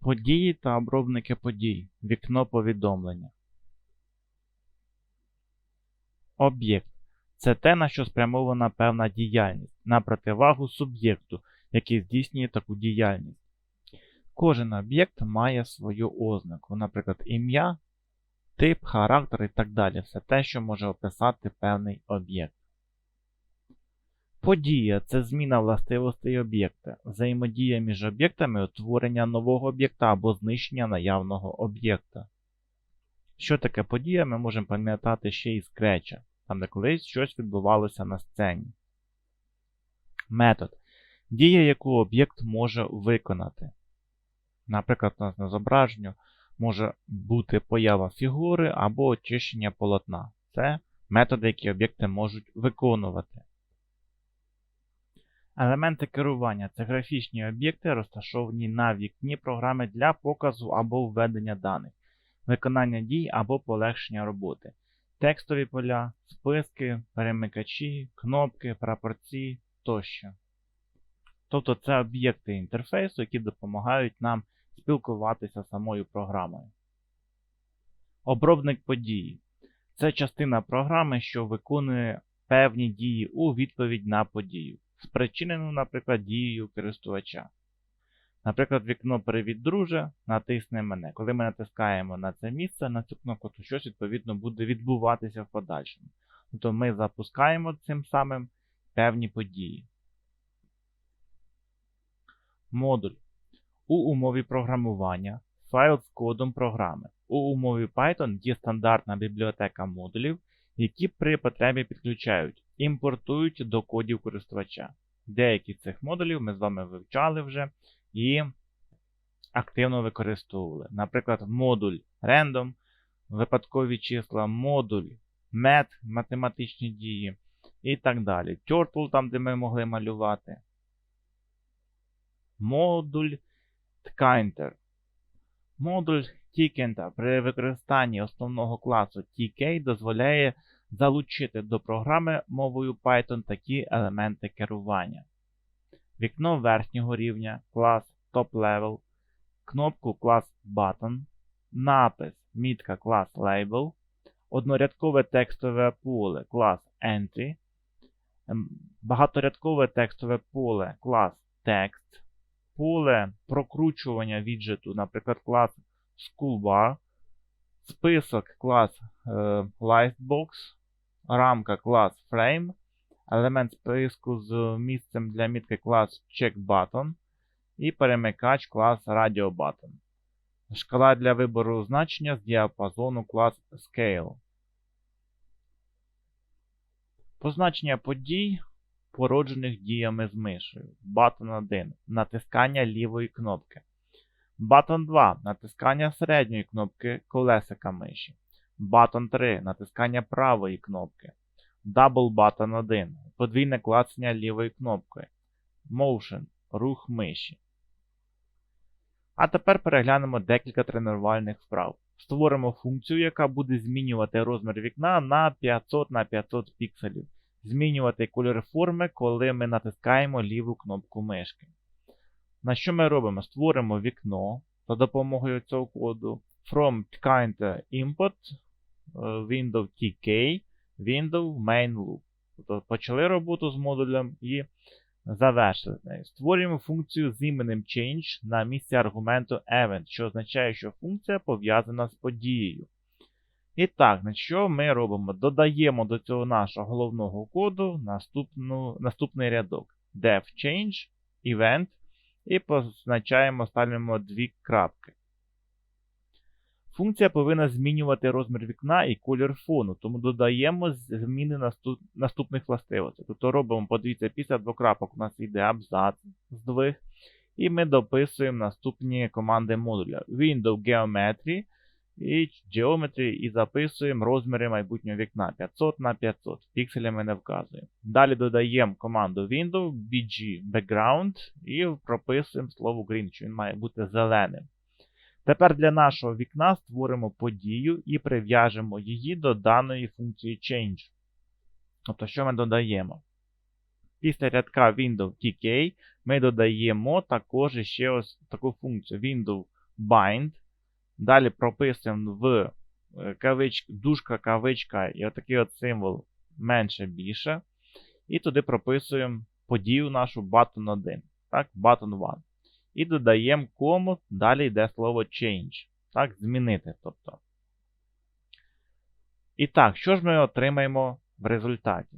Події та обробники подій. Вікно повідомлення. Об'єкт це те, на що спрямована певна діяльність, на противагу суб'єкту, який здійснює таку діяльність. Кожен об'єкт має свою ознаку, наприклад, ім'я, тип, характер і так далі. Все те, що може описати певний об'єкт. Подія це зміна властивостей об'єкта, взаємодія між об'єктами утворення нового об'єкта або знищення наявного об'єкта. Що таке подія, ми можемо пам'ятати ще із креча, там де колись щось відбувалося на сцені. Метод. Дія, яку об'єкт може виконати. Наприклад, у нас на зображенню може бути поява фігури або очищення полотна. Це методи, які об'єкти можуть виконувати. Елементи керування це графічні об'єкти, розташовані на вікні програми для показу або введення даних, виконання дій або полегшення роботи, текстові поля, списки, перемикачі, кнопки, прапорці тощо. Тобто це об'єкти інтерфейсу, які допомагають нам спілкуватися з самою програмою. Обробник події це частина програми, що виконує певні дії у відповідь на подію спричинену, наприклад, дією користувача. Наприклад, вікно Привіт, друже, натисне мене. Коли ми натискаємо на це місце, на цю кнопку, то щось відповідно буде відбуватися в подальшому. Тобто ми запускаємо цим самим певні події. Модуль. У умові програмування файл з кодом програми. У умові Python є стандартна бібліотека модулів, які при потребі підключають імпортують до кодів користувача. Деякі з цих модулів ми з вами вивчали вже і активно використовували. Наприклад, модуль random, випадкові числа, модуль met, математичні дії і так далі. Turtle, там, де ми могли малювати. Модуль tkinter. Модуль Tkinter при використанні основного класу TK дозволяє залучити до програми мовою Python такі елементи керування. Вікно верхнього рівня, клас Top Level, кнопку клас Button, напис мітка клас Label, однорядкове текстове поле клас Entry, ем, багаторядкове текстове поле клас Text, поле прокручування віджиту, наприклад, клас Schoolbar, список клас е, Lightbox, рамка клас Frame, елемент списку з місцем для мітки клас CheckButton і перемикач клас RadioButton. Шкала для вибору значення з діапазону клас Scale. Позначення подій, породжених діями з мишею. Button 1. Натискання лівої кнопки. Button 2. Натискання середньої кнопки колесика миші. Button 3 натискання правої кнопки. Double Button 1 подвійне клацання лівої кнопки. Motion рух миші. А тепер переглянемо декілька тренувальних вправ. Створимо функцію, яка буде змінювати розмір вікна на 500 на 500 пікселів. Змінювати кольори форми, коли ми натискаємо ліву кнопку мишки. На що ми робимо? Створимо вікно за допомогою цього коду from kind input Е, window TK, window main loop. Тобто почали роботу з модулем і завершили. Створюємо функцію з іменем change на місці аргументу event, що означає, що функція пов'язана з подією. І так, що ми робимо? Додаємо до цього нашого головного коду наступну, наступний рядок def change event і позначаємо, ставимо дві крапки. Функція повинна змінювати розмір вікна і колір фону, тому додаємо зміни наступ... наступних властивостей. Тобто робимо, подивіться, після двокрапок у нас йде абзац з двох. І ми дописуємо наступні команди модуля. Window Geometry і Geometry і записуємо розміри майбутнього вікна 500 на 500. Пікселями не вказуємо. Далі додаємо команду Window BG Background і прописуємо слово Green, що він має бути зеленим. Тепер для нашого вікна створимо подію і прив'яжемо її до даної функції change. Тобто, що ми додаємо? Після рядка window tk ми додаємо також ще ось таку функцію window bind. Далі прописуємо в е, кавич, дужка кавичка і отакий от символ менше більше. І туди прописуємо подію нашу button 1. Так, button 1. І додаємо кому, далі йде слово change. Так, змінити. тобто. І так, що ж ми отримаємо в результаті?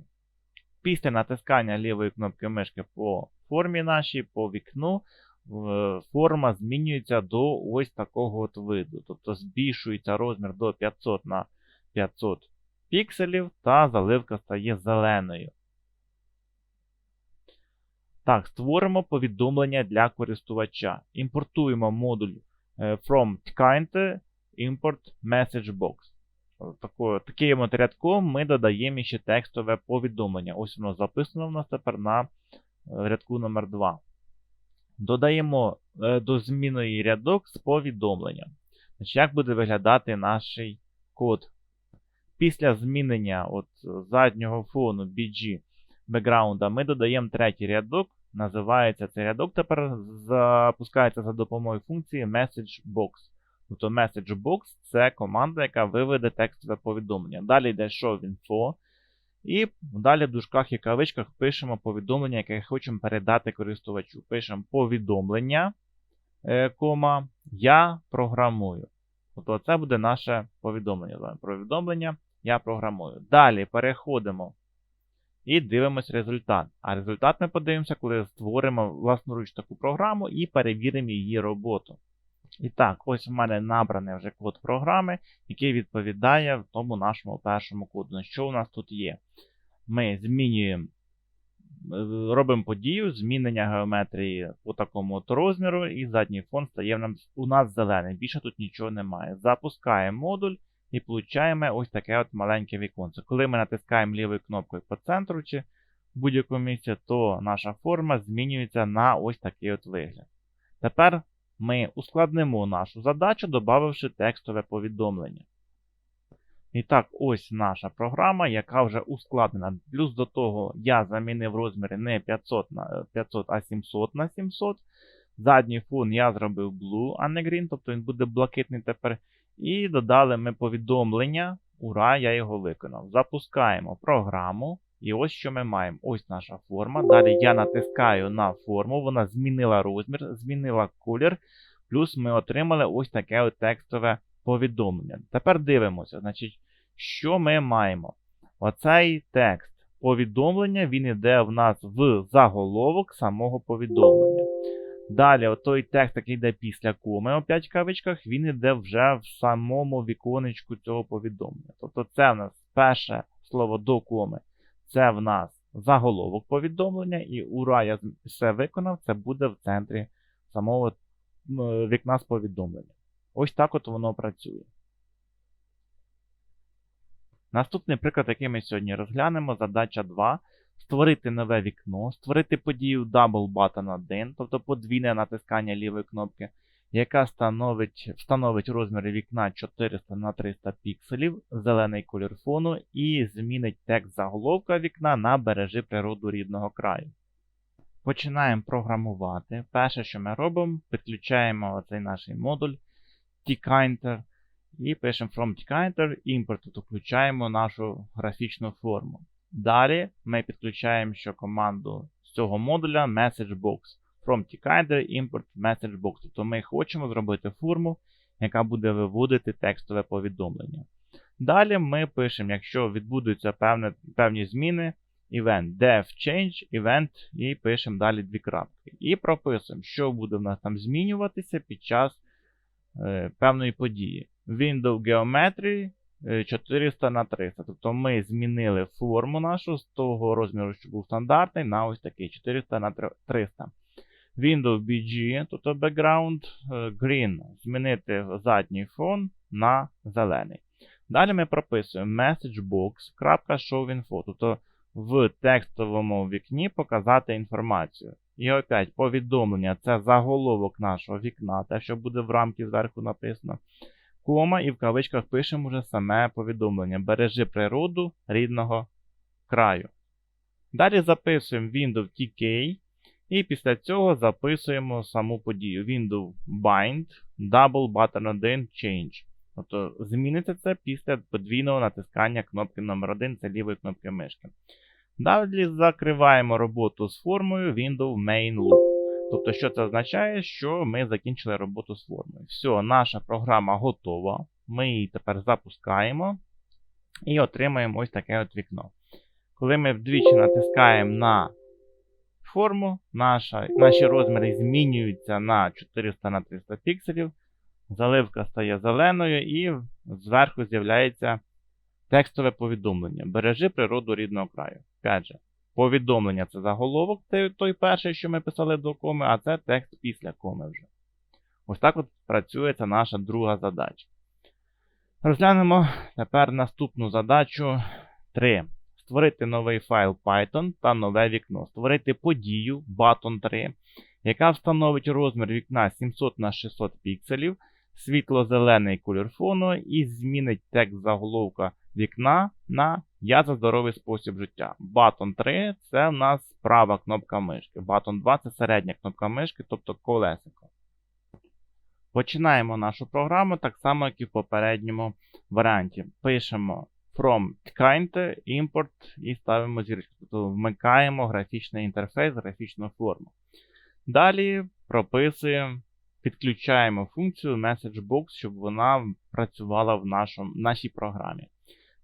Після натискання лівої кнопки мишки по формі нашій, по вікну, форма змінюється до ось такого от виду. Тобто збільшується розмір до 500 на 500 пікселів та заливка стає зеленою. Так, створимо повідомлення для користувача. Імпортуємо модуль е, from Tkind import message box. Таким от рядком ми додаємо ще текстове повідомлення. Ось воно записано в нас тепер на е, рядку номер 2 Додаємо е, до зміної рядок з повідомленням. Значить, Як буде виглядати наш код? Після змінення от заднього фону BG бекграунда ми додаємо третій рядок. Називається цей рядок тепер запускається за допомогою функції MessageBox. Тобто MessageBox це команда, яка виведе текстове повідомлення. Далі йде show.info. І далі в дужках і кавичках пишемо повідомлення, яке хочемо передати користувачу. Пишемо повідомлення, е, кома, я програмую. Тобто це буде наше повідомлення. Повідомлення я програмую. Далі переходимо і дивимось результат. А результат ми подивимося, коли створимо власноруч таку програму і перевіримо її роботу. І так, ось в мене набраний вже код програми, який відповідає тому нашому першому коду. Ну, Що у нас тут є? Ми змінюємо, е, робимо подію, змінення геометрії по такому от розміру, і задній фон стає у нас зелений. Більше тут нічого немає. Запускаємо модуль і получаємо ось таке от маленьке віконце. Коли ми натискаємо лівою кнопкою по центру чи будь-яку місці, то наша форма змінюється на ось такий от вигляд. Тепер ми ускладнимо нашу задачу, додавши текстове повідомлення. І так, ось наша програма, яка вже ускладнена. Плюс до того я замінив розміри не 500 на 500, а 700 на 700. Задній фон я зробив blue, а не green, тобто він буде блакитний тепер. І додали ми повідомлення. Ура, я його виконав. Запускаємо програму. І ось що ми маємо. Ось наша форма. Далі я натискаю на форму, вона змінила розмір, змінила колір. Плюс ми отримали ось таке от текстове повідомлення. Тепер дивимося, значить, що ми маємо. Оцей текст повідомлення він йде в нас в заголовок самого повідомлення. Далі, той текст, який йде після коми у 5 кавичках, він йде вже в самому віконечку цього повідомлення. Тобто це в нас перше слово до коми. Це в нас заголовок повідомлення, і ура, я все виконав, це буде в центрі самого вікна з повідомлення. Ось так от воно працює. Наступний приклад, який ми сьогодні розглянемо, задача 2. Створити нове вікно, створити подію Double Button 1, тобто подвійне натискання лівої кнопки, яка становить, встановить розміри вікна 400 на 300 пікселів, зелений колір фону і змінить текст заголовка вікна на бережи природу рідного краю. Починаємо програмувати. Перше, що ми робимо, підключаємо оцей наш модуль tkinter і пишемо from tkinter import, тобто включаємо нашу графічну форму. Далі ми підключаємо що команду з цього модуля MessageBox. From tkinter import MessageBox. Тобто ми хочемо зробити форму, яка буде виводити текстове повідомлення. Далі ми пишемо, якщо відбудуться певне, певні зміни, event def change, event, і пишемо далі дві крапки. І прописуємо, що буде в нас там змінюватися під час е, певної події. Window Geometry 400 на 300. Тобто ми змінили форму нашу з того розміру, що був стандартний, на ось такий 400 на 300. Window BG, тобто background green, змінити задній фон на зелений. Далі ми прописуємо messagebox.showinfo, тобто в текстовому вікні показати інформацію. І опять повідомлення це заголовок нашого вікна, те, що буде в рамці зверху написано. Кома і в кавичках пишемо вже саме повідомлення. Бережи природу рідного краю. Далі записуємо Windows TK І після цього записуємо саму подію. Window bind, double button 1 change. Тобто зміниться це після подвійного натискання кнопки номер 1 це лівої кнопки мишки. Далі закриваємо роботу з формою Window Main Loop. Тобто, що це означає, що ми закінчили роботу з формою. Все, наша програма готова. Ми її тепер запускаємо і отримаємо ось таке от вікно. Коли ми вдвічі натискаємо на форму, наша, наші розміри змінюються на 400 на 300 пікселів. Заливка стає зеленою і зверху з'являється текстове повідомлення. Бережи природу рідного краю. Опять же, повідомлення це заголовок, той, той перший, що ми писали до коми, а це текст після коми вже. Ось так от працює ця наша друга задача. Розглянемо тепер наступну задачу 3. Створити новий файл Python та нове вікно. Створити подію button 3, яка встановить розмір вікна 700 на 600 пікселів, світло-зелений колір фону і змінить текст заголовка вікна на Я за здоровий спосіб життя. Button 3 це в нас права кнопка мишки. Button 2 це середня кнопка мишки, тобто колесико. Починаємо нашу програму так само, як і в попередньому варіанті. Пишемо from kind, import і ставимо зірочку. Тобто вмикаємо графічний інтерфейс, графічну форму. Далі прописуємо, підключаємо функцію MessageBox, щоб вона працювала в нашому, нашій програмі.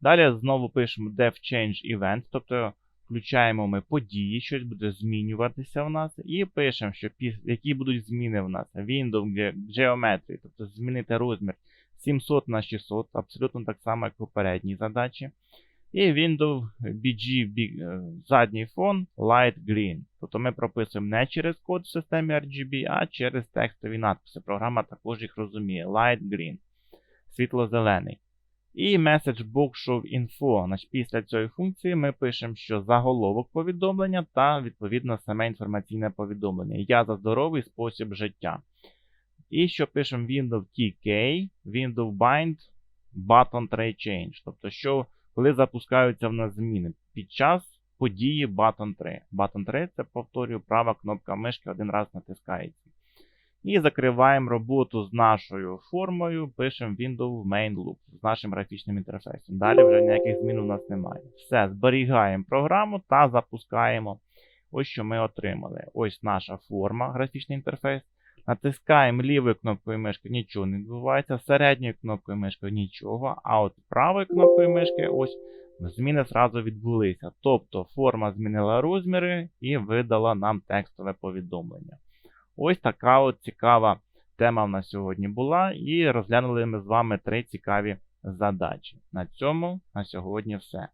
Далі знову пишемо DevChange Event, тобто включаємо ми події, щось буде змінюватися в нас. І пишемо, що які будуть зміни в нас. Window Geometry, тобто змінити розмір 700 на 600, абсолютно так само, як в попередній задачі. І Windows BG задній фон Light Green. Тобто ми прописуємо не через код в системі RGB, а через текстові надписи. Програма також їх розуміє. Light Green. Світло-зелений. І MessageBox Show Info. Значить, Після цієї функції ми пишемо, що заголовок повідомлення та, відповідно, саме інформаційне повідомлення. Я за здоровий спосіб життя. І що пишемо Windows TK, Windows Bind, Button Tray Change. Тобто, що коли запускаються в нас зміни під час події Button 3. Button 3 це, повторюю, права кнопка мишки один раз натискається. І закриваємо роботу з нашою формою, пишемо Windows Main Loop з нашим графічним інтерфейсом. Далі вже ніяких змін у нас немає. Все, зберігаємо програму та запускаємо. Ось що ми отримали. Ось наша форма, графічний інтерфейс. Натискаємо лівою кнопкою мишки, нічого не відбувається. Середньою кнопкою мишки нічого. А от правою кнопкою мишки ось зміни зразу відбулися. Тобто форма змінила розміри і видала нам текстове повідомлення. Ось така от цікава тема в нас сьогодні була. І розглянули ми з вами три цікаві задачі. На цьому на сьогодні все.